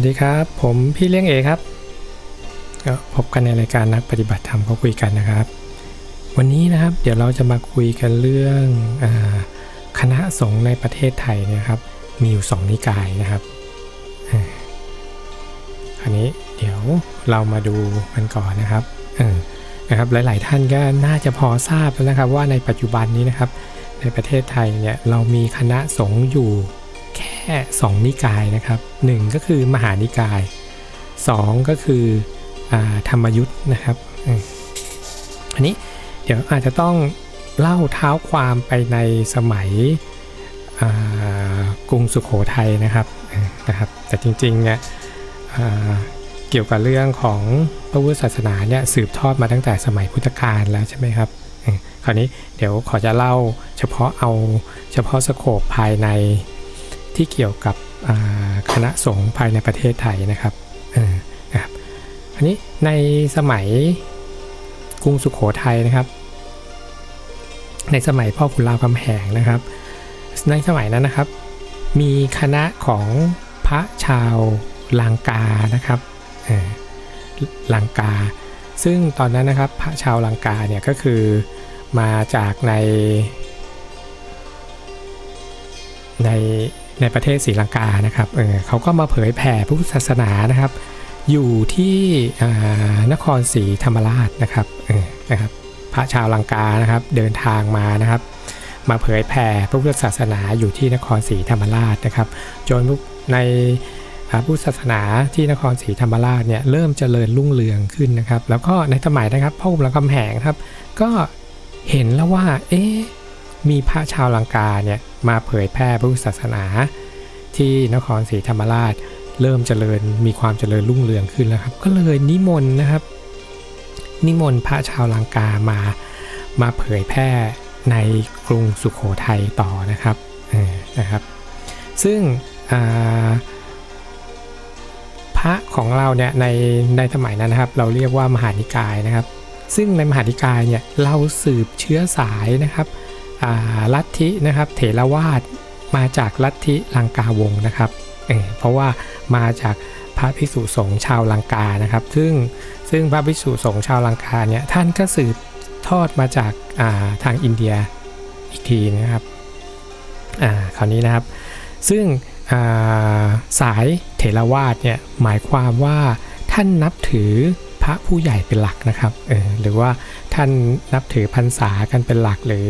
วัสดีครับ ผมพี่เลี้ยงเอครับก็พบกันในรายการนักปฏิบัติธรรมเขาคุยกันนะครับ วันนี้นะครับเดี๋ยวเราจะมาคุยกันเรื่องอคณะสงฆ์ในประเทศไทยนะครับ มีอยู่สองนิกายนะครับอ่าคราวนี้เดี๋ยวเรามาดูกันก่อนนะครับนะครับหลาย ๆ ท่านก็น่าจะพอทราบแล้วนะครับ ว่าในปัจจุบันนี้นะครับ ในประเทศไทยเนี่ยเรามีคณะสงฆ์อยู่ ค่ 2 นิกายนะครับหนึ่งก็คือมหานิกาย 2 ก็คืออธรรมยุทธ์นะครับ อันนี้เดี๋ยวอาจจะต้องเล่าเท้าความไปในสมัยกรุงสุขโขทัยนะครับนะครับแต่จริงๆเนี่ยเกี่ยวกับเรื่องของพระพุทธศาสนาเนี่ยสืบทอดมาตั้งแต่สมัยพุทธกาลแล้วใช่ไหมครับคราวนี้เดี๋ยวขอจะเล่าเฉพาะเอาเฉพาะสโคปภายใน ที่เกี่ยวกับคณะสงฆ์ภายในประเทศไทยนะครับออนะครับ อันนี้ในสมัยกรุงสุขโขทัยนะครับ ในสมัยพ่อขุนรามคำแหงนะครับ ในสมัยนั้นนะครับ มีคณะของพระชาวลังกานะครับลังกา ซึ่งตอนนั้นนะครับพระชาวลังกาเนี่ยก็คือมาจากในใน ในประเทศศรีลังกานะครับเออเขาก็มาเผยแผ่พระพุทธศาสนานะครับ อยู่ที่นครศรีธรรมราชนะครับเออนะครับพระชาวลังกานะครับเดินทางมานะครับ มาเผยแผ่พระพุทธศาสนาอยู่ที่นครศรีธรรมราชนะครับจนในพุทธศาสนาที่นครศรีธรรมราชเนี่ยเริ่มเจริญรุ่งเรืองขึ้นนะครับ แล้วก็ในสมัยนะครับพ่อขุนรามคำแหงครับ ก็เห็นแล้วว่าเอ๊ะ มีพระชาวลังกาเนี่ยมาเผยแพร่พระพุทธศาสนา ที่นครศรีธรรมราช เริ่มเจริญมีความเจริญรุ่งเรืองขึ้นแล้วครับ ก็เลยนิมนต์นะครับ นิมนต์พระชาวลังกามามาเผยแพร่ในกรุงสุขโขทัยต่อนะครับนะครับ ซึ่งพระของเราเนี่ยในในสมัยนั้นนะครับ เราเรียกว่ามหานิกายนะครับ ซึ่งในมหานิกายเนี่ยเราสืบเชื้อสายนะครับ ลัทธินะครับเถรวาทมาจากลัทธิลังกาวงนะครับเเพราะว่ามาจากพระภิกษุสงฆ์ชาวลังกานะครับ ซึ่งซึ่งพระภิกษุสงฆ์ชาวลังกาเนี่ยท่านก็สืบทอดมาจากาทางอินเดียอีกทีนะครับอ่าคราวนี้นะครับ ซึ่งาสายเถรวาทเนี่ยหมายความว่าท่านนับถือพระผู้ใหญ่เป็นหลักนะครับเออหรือว่าท่านนับถือพรรษากันเป็นหลักหรือ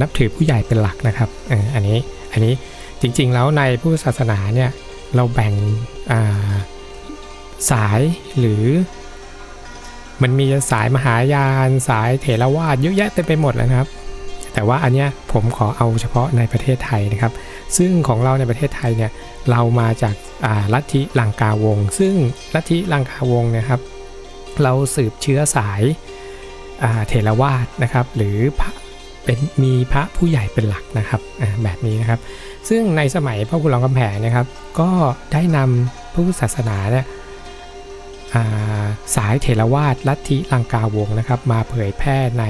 นับถือผู้ใหญ่เป็นหลักนะครับอันนี้อันนี้จริงๆแล้วในพุทธศาสนาเนี่ยเราแบ่งาสายหรือ มันมีสายมหายานสายเถรวาทเยอะแยะเต็มไปหมดเลยนะครับ แต่ว่าอันเนี้ยผมขอเอาเฉพาะในประเทศไทยนะครับ ซึ่งของเราในประเทศไทยเนี่ยเรามาจากาลัทธิลังกาวงศ์ซึ่งลัทธิลังกาวงศ์นะครับ เราสืบเชื้อสายาเถรวาทนะครับ หรือ เป็นมีพระผู้ใหญ่เป็นหลักนะครับแบบนี้นะครับ ซึ่งในสมัยพระคุณรามคำแหงนะครับ ก็ได้นำพระพุทธศาสนาเนี่ยาสายเถรวาทลัทธิลังกาวงนะครับ มาเผยแพร่ใน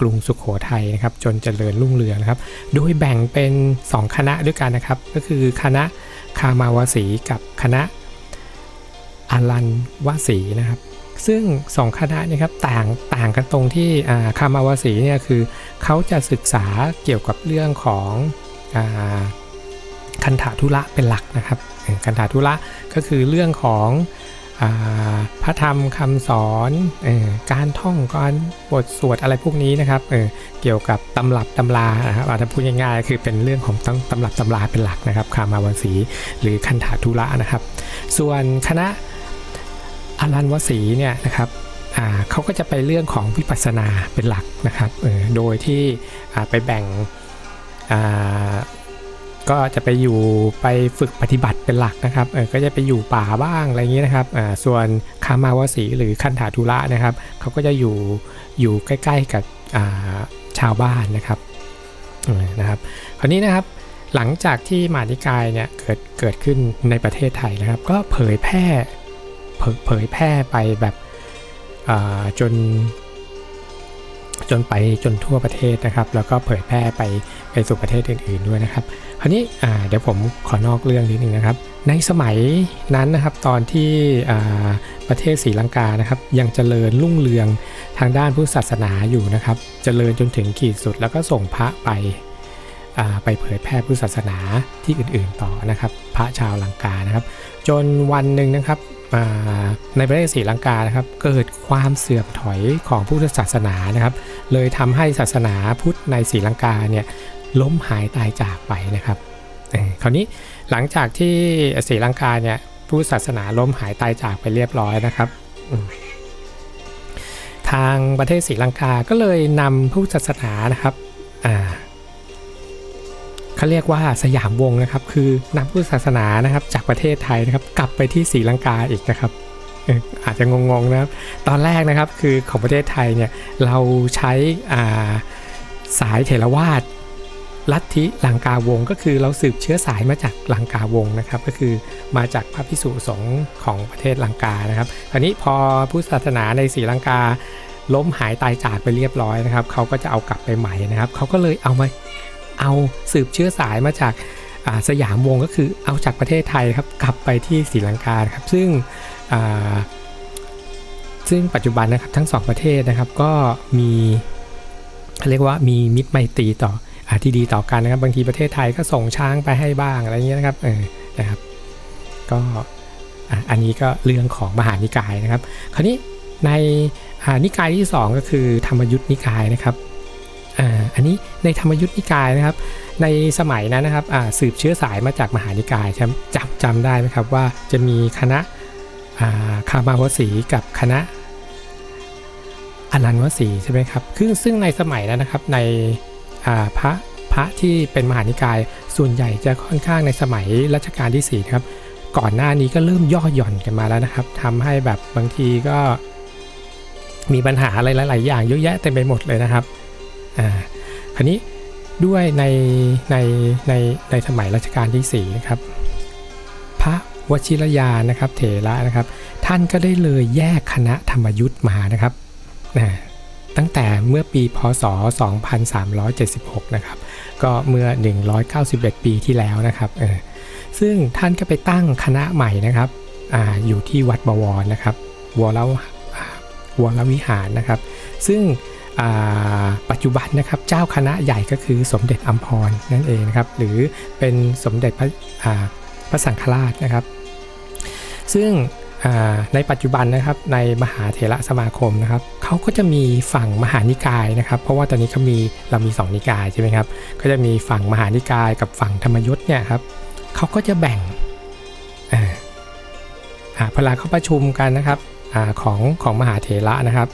กรุงสุขโขทัยนะครับ จนเจริญรุ่งเรืองนะครับ โดยแบ่งเป็น 2 คณะด้วยกันนะครับ ก็คือคณะคามาวสีกับคณะอลันวสีนะครับ ซึ่งสองคณะเนะครับต่างต่างกันตรงที่คามาวสีเนี่ยคือเขาจะศึกษาเกี่ยวกับเรื่องของอคันถาธุระเป็นหลักนะครับคันถาธุระก็คือเรื่องของพระธรรมคำสอนออการท่องการบทสวดอะไรพวกนี้นะครับเเกี่ยวกับตำรับตำรานะครับอาจจะพูดง่ายๆ คือเป็นเรื่องของตำตำรับตำราเป็นหลักนะครับคามาวสีหรือคันถาธุระนะครับ ส่วนคณะ อารันวสีเนี่ยนะครับเขาก็จะไปเรื่องของวิปัสสนาเป็นหลักนะครับโดยที่ไปแบ่งก็จะไปอยู่ไปฝึกปฏิบัติเป็นหลักนะครับก็จะไปอยู่ป่าบ้างอะไรอย่างนี้นะครับส่วนคามาวสีหรือคันถาธุระนะครับเขาก็จะอยู่อยู่ใกล้ ๆกับชาวบ้านนะครับนะครับคราวนี้นะครับหลังจากที่มานิกายเนี่ยเกิดเกิดขึ้นในประเทศไทยนะครับ ก็เผยแพร่ เผยแพร่ไปแบบจนจนไปจนทั่วประเทศนะครับ แล้วก็เผยแพร่ไปไปสู่ประเทศอื่น ๆด้วยนะครับ คราวนี้เดี๋ยวผมขอนอกเรื่องนิดนึงนะครับ ในสมัยนั้นนะครับตอนที่ประเทศศรีลังกานะครับยังเจริญรุ่งเรืองทางด้านพุทธศาสนาอยู่นะครับ เจริญจนถึงขีดสุด แล้วก็ส่งพระไปไปเผยแพร่พุทธศาสนาที่อื่นๆต่อนะครับ พระชาวลังกานะครับ จนวันหนึ่งนะครับ ในประเทศศรีลังกานะครับเกิดความเสื่อมถอยของพุทธศาสนานะครับ เลยทำให้ศาสนาพุทธในศรีลังกาเนี่ยล้มหายตายจากไปนะครับคราวนี้หลังจากที่ศรีลังกาเนี่ยพุทธศาสนาล้มหายตายจากไปเรียบร้อยนะครับทางประเทศศรีลังกาก็เลยนำพุทธศาสนานะครับอ่า เขาเรียกว่าสยามวงนะครับ คือนำพุทธศาสนานะครับ จากประเทศไทยนะครับ กลับไปที่ศรีลังกาอีกนะครับอาจจะงงๆนะครับ ตอนแรกนะครับคือของประเทศไทยเนี่ยเราใช้าสายเถรวาทลัทธิลังกาวงก็คือเราสืบเชื้อสายมาจากลังกาวงนะครับ ก็คือมาจากพระพิสุสงฆ์ของประเทศลังกานะครับคราวนี้พอพุทธศาสนาในศรีลังกาล้มหายตายจากไปเรียบร้อยนะครับเขาก็จะเอากลับไปใหม่นะครับเขาก็เลยเอามา เอาสืบเชื้อสายมาจากาสยามวงก็คือเอาจากประเทศไทยครับกลับไปที่ศรีลังกาครับซึ่งซึ่งปัจจุบันนะครับทั้งสองประเทศนะครับก็มีเรียกว่ามีมิตรไมตรีต่ออที่ดีต่อกันนะครับ บางทีประเทศไทยก็ส่งช้างไปให้บ้างอะไรเงี้ยนะครับเออนะครับก็อันนี้ก็เรื่องของมหานิกายนะครับ คราวนี้ในนิกายที่ 2 ก็คือธรรมยุทธนิกายนะครับ อ่าอันนี้ในธรรมยุทธนิกายนะครับ ในสมัยนั้นนะครับอ่าสืบเชื้อสายมาจากมหานิกายใช่ไหมจำจำได้ไหมครับว่าจะมีคณะอ่าคามาวสีกับคณะอนันวสีใช่ไหมครับคือซึ่งในสมัยนั้นนะครับในพระพระที่เป็นมหานิกายส่วนใหญ่จะค่อนข้างในสมัยรัชกาลที่4นะครับก่อนหน้านี้ก็เริ่มย่อหย่อนกันมาแล้วนะครับทำให้แบบบางทีก็มีปัญหาอะไรหลาย ๆ อย่างเยอะแยะเต็มไปหมดเลยนะครับ อ่าคราวนี้ด้วยในในในในสมัยรัชกาลที่4นะครับพระวชิรยานนะครับเถระนะครับ ท่านก็ได้เลยแยกคณะธรรมยุทธ์มานะครับนะตั้งแต่เมื่อปีพศ 2376 นะครับ ก็เมื่อ 191 ปีที่แล้วนะครับเออซึ่งท่านก็ไปตั้งคณะใหม่นะครับอาอยู่ที่วัดบวรนะครับวรวรวิหารนะครับ ซึ่ง ปัจจุบันนะครับเจ้าคณะใหญ่ก็คือสมเด็จอัมพรนั่นเองนะครับหรือเป็นสมเด็จพระพระสังฆราชนะครับ ซึ่งในปัจจุบันนะครับในมหาเถระสมาคมนะครับเขาก็จะมีฝั่งมหานิกายนะครับ เพราะว่าตอนนี้เขามีเรามี 2 นิกายใช่ไหมครับก็จะมีฝั่งมหานิกายกับฝั่งธรรมยุทธ์เนี่ยครับเขาก็จะแบ่งอ่าอ่าเวลาเขาประชุมกันนะครับอของของมหาเถระนะครับ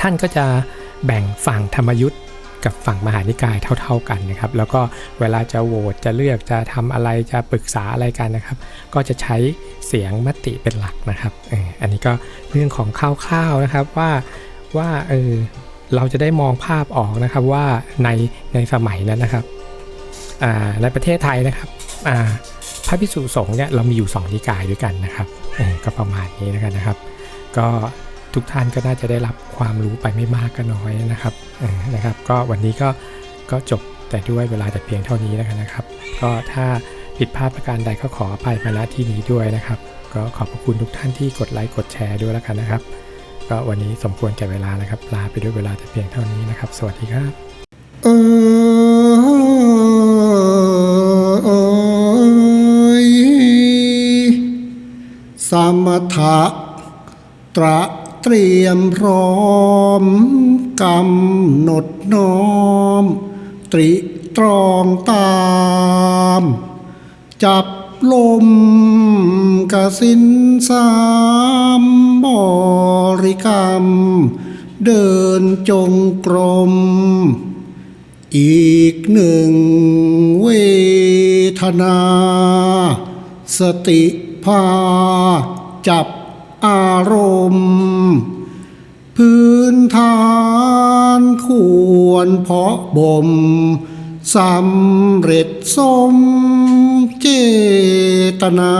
ท่านก็จะแบ่งฝั่งธรรมยุทธ์กับฝั่งมหานิกายเท่า ๆกันนะครับ แล้วก็เวลาจะโหวตจะเลือกจะทำอะไรจะปรึกษาอะไรกันนะครับ ก็จะใช้เสียงมติเป็นหลักนะครับเอออันนี้ก็เรื่องของคร่าวๆนะครับว่าว่าเออเราจะได้มองภาพออกนะครับว่าในในสมัยนั้นนะครับอ่าในประเทศไทยนะครับอ่าพระพิสุสงฆ์เนี่ยเรามีอยู่ 2 นิกายด้วยกันนะครับเออก็ประมาณนี้นะครับนะครับ ก็ ทุกท่านก็น่าจะได้รับความรู้ไปไม่มากก็น้อยนะครับนะครับ ก็วันนี้ก็ก็จบแต่ด้วยเวลาแต่เพียงเท่านี้นนะครับ ก็ถ้าผิดพลาดประการใดก็ขออภัยมาณที่นี้ด้วยนะครับ ก็ขอบพระคุณทุกท่านที่กดไลค์กดแชร์ด้วยแล้วกันนะครับ ก็วันนี้สมควรแก่เวลานะครับ ลาไปด้วยเวลาแต่เพียงเท่านี้นะครับ สวัสดีครับเอยสมถะตระ เตรียมพร้อมกำหนดน้อม ตริตรองตาม จับลมกสินสามบริกรรม เดินจงกรม อีกหนึ่งเวทนา สติพาจับ อารมณ์ พื้นฐานควรเพาะบ่มสำเร็จสมเจตนา